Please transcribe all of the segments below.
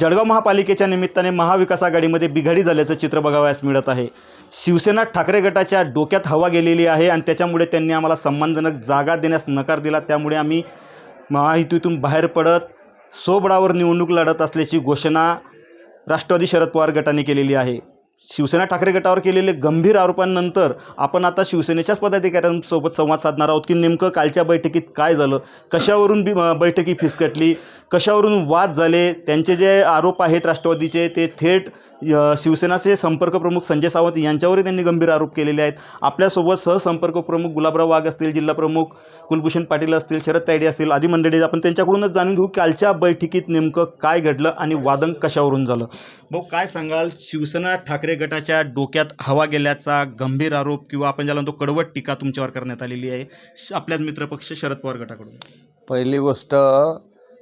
जळगाव महापालिकेच्या निमित्ताने महाविकास आघाडीमध्ये बिघाडी झाल्याचं चित्र बघावयास मिळत आहे. शिवसेना ठाकरे गटाच्या डोक्यात हवा गेलेली आहे आणि त्याच्यामुळे त्यांनी आम्हाला सन्मानजनक जागा देण्यास नकार दिला. त्यामुळे आम्ही महायुतीतून बाहेर पडत सोबळावर निवडणूक लढत असल्याची घोषणा राष्ट्रवादी शरद पवार गटाने केलेली आहे. शिवसेना ठाकरे गटावर केलेले गंभीर आरोपांनंतर आपण आता शिवसेनेच्याच पदाधिकाऱ्यांसोबत संवाद साधणार आहोत की नेमकं कालच्या बैठकीत काय झालं? कशावरून बी बैठकी फिसकटली कशावरून वाद झाले? त्यांचे जे आरोप आहेत राष्ट्रवादीचे ते थेट शिवसेनाचे संपर्क प्रमुख संजय सावंत यांच्यावरही त्यांनी गंभीर आरोप केलेले आहेत. आपल्यासोबत सहसंपर्क प्रमुख गुलाबराव वाघ असतील जिल्हा प्रमुख कुलभूषण पाटील असतील शरद तायडे असतील आदी मंडळी आपण त्यांच्याकडूनच जाणून घेऊ कालच्या बैठकीत नेमकं काय घडलं आणि वादन कशावरून झालं? भाऊ काय सांगाल? शिवसेना ठाकरे गटाच्या डोक्यात हवा गेल्याचा गंभीर आरोप किंवा आपण ज्याला म्हणतो कडवट टीका तुमच्यावर करण्यात आलेली आहे श- आपल्याच मित्रपक्ष शरद पवार गटाकडून. पहिली गोष्ट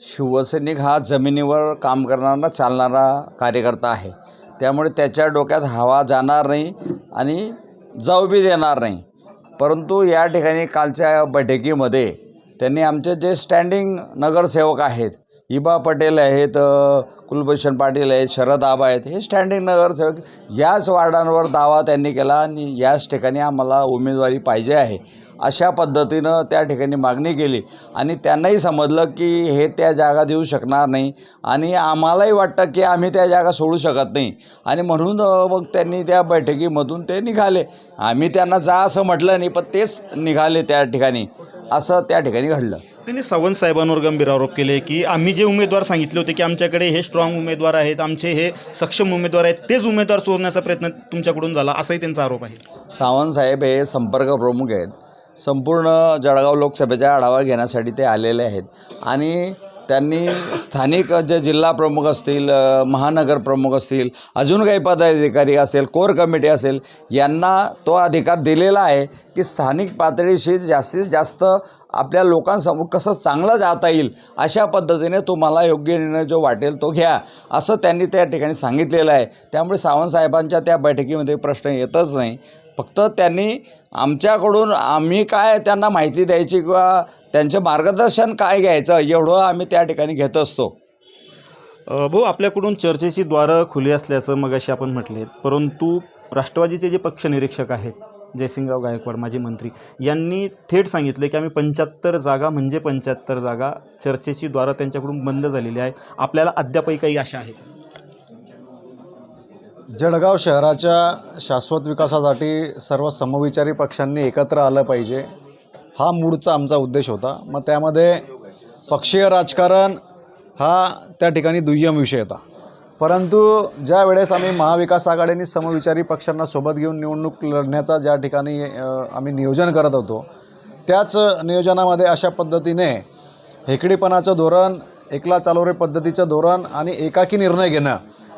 शिवसैनिक हा जमिनीवर काम करणारा चालणारा कार्यकर्ता आहे. त्यामुळे त्याच्या डोक्यात हवा जाणार नाही आणि जाऊ बी देणार नाही. परंतु या ठिकाणी कालच्या बैठकीमध्ये त्यांनी आमचे जे स्टँडिंग नगरसेवक आहेत इबा पटेल आहेत कुलभूषण पाटील आहेत शरद आबा आहेत हे स्टँडिंग नगरसेवक याच वार्डांवर दावा त्यांनी केला आणि याच ठिकाणी आम्हाला उमेदवारी पाहिजे आहे. अशा पद्धतीनं त्या ठिकाणी मागणी केली. आणि त्यांनाही समजलं की हे त्या जागा देऊ शकणार नाही. आणि आम्हालाही वाटतं की आम्ही त्या जागा सोडू शकत नाही. आणि म्हणून मग त्यांनी त्या बैठकीमधून ते निघाले. आम्ही त्यांना जा असं म्हटलं नाही पण तेच निघाले त्या ठिकाणी. असं त्या ठिकाणी घडलं. त्यांनी सावंत साहेबांवर गंभीर आरोप केले की आम्ही जे उमेदवार सांगितले होते की आमच्याकडे हे स्ट्रॉंग उमेदवार आहेत आमचे हे सक्षम उमेदवार आहेत तेच उमेदवार चोरण्याचा प्रयत्न तुमच्याकडून झाला असाही त्यांचा आरोप आहे. सावंत साहेब हे संपर्क प्रमुख आहेत. संपूर्ण जळगाव लोकसभेचा आढावा घेण्यासाठी ते आलेले आहेत. आणि त्यांनी स्थानिक जे जिल्हा प्रमुख असतील महानगर प्रमुख असतील अजून काही पदाधिकारी असेल कोर कमिटी असेल यांना तो अधिकार दिलेला आहे की स्थानिक पातळीशी जास्तीत जास्त आपल्या लोकांसमोर कसं चांगलं जाता येईल अशा पद्धतीने तुम्हाला योग्य निर्णय जो वाटेल तो घ्या असं त्यांनी त्या ठिकाणी सांगितलेलं आहे. त्यामुळे सावंत साहेबांच्या त्या बैठकीमध्ये प्रश्न येतच नाही. फक्त त्यांनी आमच्याकडून आम्ही काय त्यांना माहिती द्यायची किंवा त्यांचं मार्गदर्शन काय घ्यायचं एवढं आम्ही त्या ठिकाणी घेत असतो. भाऊ आपल्याकडून चर्चेची द्वारं खुली असल्याचं मग अशी आपण म्हटले. परंतु राष्ट्रवादीचे जे पक्षनिरीक्षक आहेत जयसिंगराव गायकवाड माजी मंत्री यांनी थेट सांगितले की आम्ही पंच्याहत्तर जागा म्हणजे पंच्याहत्तर जागा चर्चेची द्वारं त्यांच्याकडून बंद झालेली आहेत. आपल्याला अद्यापही काही आशा आहे जळगाव शहराच्या शाश्वत विकासासाठी सर्व समविचारी पक्षांनी एकत्र आलं पाहिजे हा मूळचा आमचा उद्देश होता. मग त्यामध्ये पक्षीय राजकारण हा त्या ठिकाणी दुय्यम विषय होता. परंतु ज्या वेळेस आम्ही महाविकास आघाडीने समविचारी पक्षांना सोबत घेऊन निवडणूक लढण्याचा ज्या ठिकाणी आम्ही नियोजन करत होतो त्याच नियोजनामध्ये अशा पद्धतीने हेकडीपणाचं धोरण एकला चालोरे पद्धतीचं धोरण आणि एकाकी निर्णय घेणं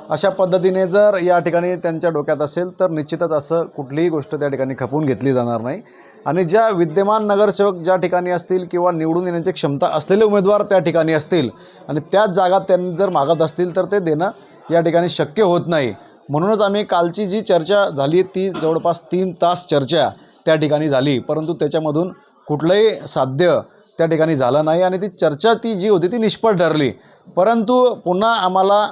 अशा पद्धतीने जर या ठिकाणी त्यांच्या डोक्यात असेल तर निश्चितच असं कुठलीही गोष्ट त्या ठिकाणी खपवून घेतली जाणार नाही. आणि ज्या विद्यमान नगरसेवक ज्या ठिकाणी असतील किंवा निवडून येण्याची क्षमता असलेले उमेदवार त्या ठिकाणी असतील आणि त्याच जागा त्यांनी जर मागत असतील तर ते देणं या ठिकाणी शक्य होत नाही. म्हणूनच आम्ही कालची जी चर्चा झाली ती जवळपास तीन तास चर्चा त्या ठिकाणी झाली. परंतु त्याच्यामधून कुठलंही साध्य त्या ठिकाणी झालं नाही आणि ती चर्चा ती जी होती ती निष्फळ ठरली. परंतु पुन्हा आम्हाला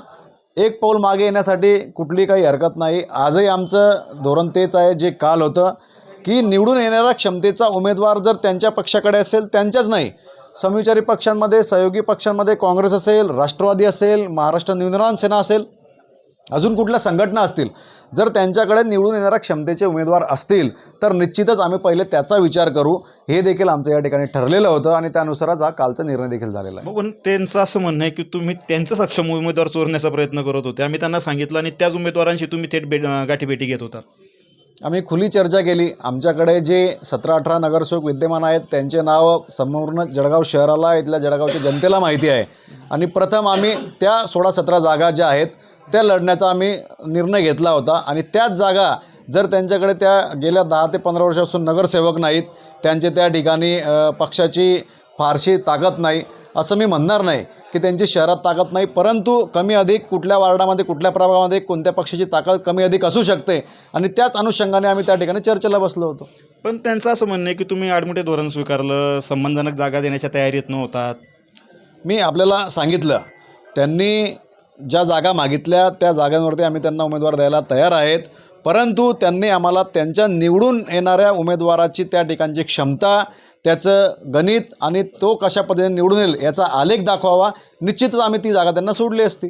एक पाऊल मागे येण्यासाठी कुठली काही हरकत नाही. आजही आमचं धोरण तेच आहे जे काल होतं की निवडून येणाऱ्या क्षमतेचा उमेदवार जर त्यांच्या पक्षाकडे असेल त्यांच्याच नाही. समविचारी पक्षांमध्ये सहयोगी पक्षांमध्ये काँग्रेस असेल राष्ट्रवादी असेल महाराष्ट्र निर्माण सेना असेल अजून कुठल्या संघटना असतील? जर त्यांच्याकडे निवडून येणाऱ्या क्षमतेचे उमेदवार असतील तर निश्चितच आम्ही पहिले त्याचा विचार करू. हे देखील आमचं या ठिकाणी ठरलेलं होतं आणि त्यानुसारच हा कालचा निर्णय देखील झालेला आहे. मग पण त्यांचं असं म्हणणं आहे की तुम्ही त्यांचं सक्षम उमेदवार चोरण्याचा प्रयत्न करत होते. आम्ही त्यांना सांगितलं आणि त्याच उमेदवारांशी तुम्ही थेट भेट गाठीभेटी घेत होता. आम्ही खुली चर्चा केली. आमच्याकडे जे सतरा अठरा नगरसेवक विद्यमान आहेत त्यांचे नाव संपूर्ण जळगाव शहराला इथल्या जळगावच्या जनतेला माहिती आहे. आणि प्रथम आम्ही त्या सोळा सतरा जागा ज्या आहेत त्या लढण्याचा आम्ही निर्णय घेतला होता. आणि त्याच जागा जर त्यांच्याकडे त्या गेल्या दहा ते पंधरा वर्षापासून नगरसेवक नाहीत त्यांचे त्या ठिकाणी पक्षाची फारशी ताकद नाही असं मी म्हणणार नाही की त्यांची शहरात ताकद नाही. परंतु कमी अधिक कुठल्या वार्डामध्ये कुठल्या प्रभागामध्ये कोणत्या पक्षाची ताकद कमी अधिक असू शकते? आणि त्याच अनुषंगाने आम्ही त्या ठिकाणी चर्चेला बसलो होतो. पण त्यांचं असं म्हणणं आहे की तुम्ही आडमुठे धोरण स्वीकारलं संबंधजनक जागा देण्याच्या तयारीत नव्हतात. मी आपल्याला सांगितलं त्यांनी ज्या जागा मागितल्या त्या जागांवरती आम्ही त्यांना उमेदवार द्यायला तयार आहेत. परंतु त्यांनी आम्हाला त्यांच्या निवडून येणाऱ्या उमेदवाराची त्या ठिकाणची क्षमता त्याचं गणित आणि तो कशा पद्धतीने निवडून येईल याचा आलेख दाखवावा. निश्चितच आम्ही ती जागा त्यांना सोडली असती.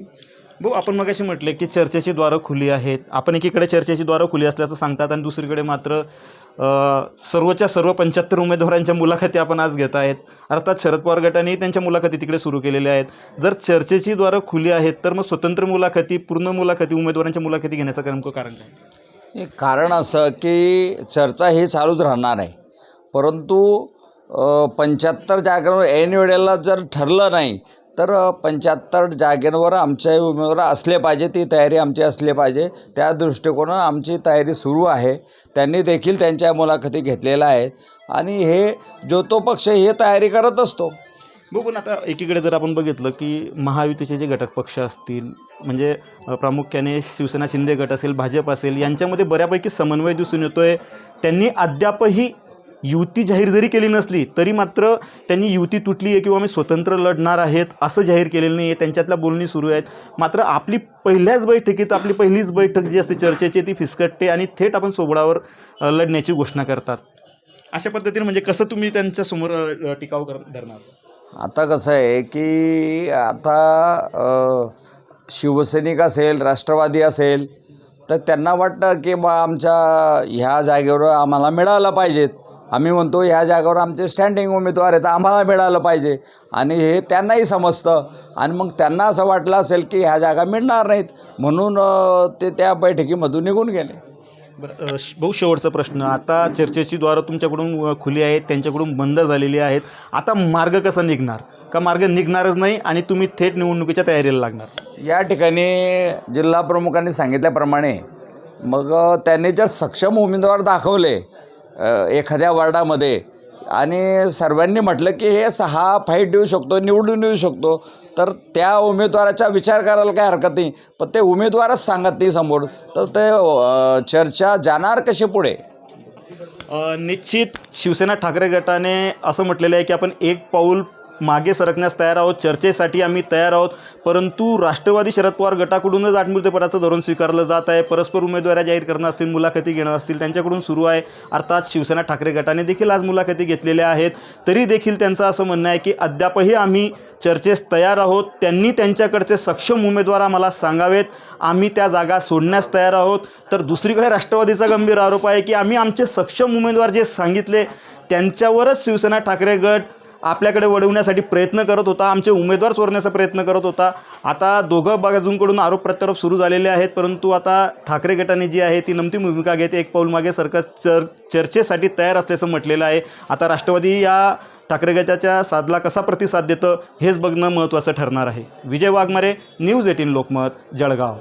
भाऊ आपण मग अशी म्हटले की चर्चेची द्वारं खुली आहेत. आपण एकीकडे चर्चेची द्वारं खुली असल्याचं सांगतात आणि दुसरीकडे मात्र सर्वच्या सर्व पंच्याहत्तर उमेदवारांच्या मुलाखती आपण आज घेत आहेत. अर्थात शरद पवार गटानेही त्यांच्या मुलाखती तिकडे सुरू केलेल्या आहेत. जर चर्चेची द्वारं खुली आहेत तर मग स्वतंत्र मुलाखती पूर्ण मुलाखती उमेदवारांच्या मुलाखती घेण्याचं नेमकं कारण काय? कारण असं की चर्चा ही चालूच राहणार आहे. परंतु पंच्याहत्तर जागरण ऐन वेळेला जर ठरलं नाही तर पंच्याहत्तर जागेंवर आमचे उमेदवार असले पाहिजे ती तयारी आमची असली पाहिजे. त्या दृष्टिकोनानं आमची तयारी सुरू आहे. त्यांनी देखील त्यांच्या मुलाखती घेतलेल्या आहेत. आणि हे जो तो पक्ष हे तयारी करत असतो. बघू ना आता एकीकडे जर आपण बघितलं की महायुतीचे जे घटक पक्ष असतील म्हणजे प्रामुख्याने शिवसेना शिंदे गट असेल भाजप असेल यांच्यामध्ये बऱ्यापैकी समन्वय दिसून येतो आहे त्यांनी अद्यापही युती जाहीर जरी केली नसली तरी मात्र त्यांनी युती तुटली आहे किंवा आम्ही स्वतंत्र लढणार आहेत असं जाहीर केलेलं नाही आहे त्यांच्यातल्या बोलणी सुरू आहेत. मात्र आपली पहिल्याच बैठकीत आपली पहिलीच बैठक जी असते चर्चेची ती फिसकटते आणि थेट आपण सोबळावर लढण्याची घोषणा करतात. अशा पद्धतीने म्हणजे कसं तुम्ही त्यांच्यासमोर टिकाव कर धरणार? आता कसं आहे की आता शिवसैनिक असेल राष्ट्रवादी असेल तर त्यांना वाटतं की बा आमच्या ह्या जागेवर आम्हाला मिळायला पाहिजेत. आम्ही म्हणतो ह्या जागेवर आमचे स्टँडिंग उमेदवार आहेत आम्हाला मिळालं पाहिजे. आणि हे त्यांनाही समजतं. आणि मग त्यांना असं वाटलं असेल की ह्या जागा मिळणार नाहीत. म्हणून ते त्या बैठकीमधून निघून गेले. बरं भाऊ शेवटचा प्रश्न. आता चर्चेची द्वारं तुमच्याकडून खुली आहेत त्यांच्याकडून बंद झालेली आहेत. आता मार्ग कसा निघणार? का मार्ग निघणारच नाही आणि तुम्ही थेट निवडणुकीच्या तयारीला लागणार? या ठिकाणी जिल्हा प्रमुखांनी सांगितल्याप्रमाणे मग त्यांनी जर सक्षम उमेदवार दाखवले एखाद्या वार्डामध्ये. आणि सर्वांनी म्हटलं की हे सहा फाईट देऊ शकतो निवडून येऊ शकतो. तर त्या उमेदवाराचा विचार करायला काय हरकत नाही. पण ते उमेदवारच सांगत नाही समोर. तर ते चर्चा जाणार कशी पुढे? निश्चित शिवसेना ठाकरे गटाने असं म्हटलेलं आहे की आपण एक पाऊल मागे सरकण्यास तयार आहोत. चर्चेसाठी आम्ही तयार आहोत. परंतु राष्ट्रवादी शरद पवार गटाकडूनच आठमुर्तेपदाचं धोरण स्वीकारलं जात आहे. परस्पर उमेदवाऱ्या जाहीर करणं असतील मुलाखती घेणं असतील त्यांच्याकडून सुरू आहे. अर्थात शिवसेना ठाकरे गटाने देखील आज मुलाखती घेतलेल्या आहेत. तरी देखील त्यांचं असं म्हणणं आहे की अद्यापही आम्ही चर्चेस तयार आहोत. त्यांनी त्यांच्याकडचे सक्षम उमेदवार आम्हाला सांगावेत. आम्ही त्या जागा सोडण्यास तयार आहोत. तर दुसरीकडे राष्ट्रवादीचा गंभीर आरोप आहे की आम्ही आमचे सक्षम उमेदवार जे सांगितले त्यांच्यावरच शिवसेना ठाकरे गट आपल्याकडे वळवण्यासाठी प्रयत्न करत होता. आमचे उमेदवार चोरण्याचा प्रयत्न करत होता. आता दोघं बाजूंकडून आरोप प्रत्यारोप सुरू झालेले आहेत. परंतु आता ठाकरे गटाने जी आहे ती नमती भूमिका घेते एक पाऊल मागे सरकार चर चर्चेसाठी तयार असल्याचं म्हटलेलं आहे. आता राष्ट्रवादी या ठाकरे गटाच्या साधला कसा प्रतिसाद देतं हेच बघणं महत्त्वाचं ठरणार आहे. Vijay Waghmare news eighteen Lokmat Jalgaon.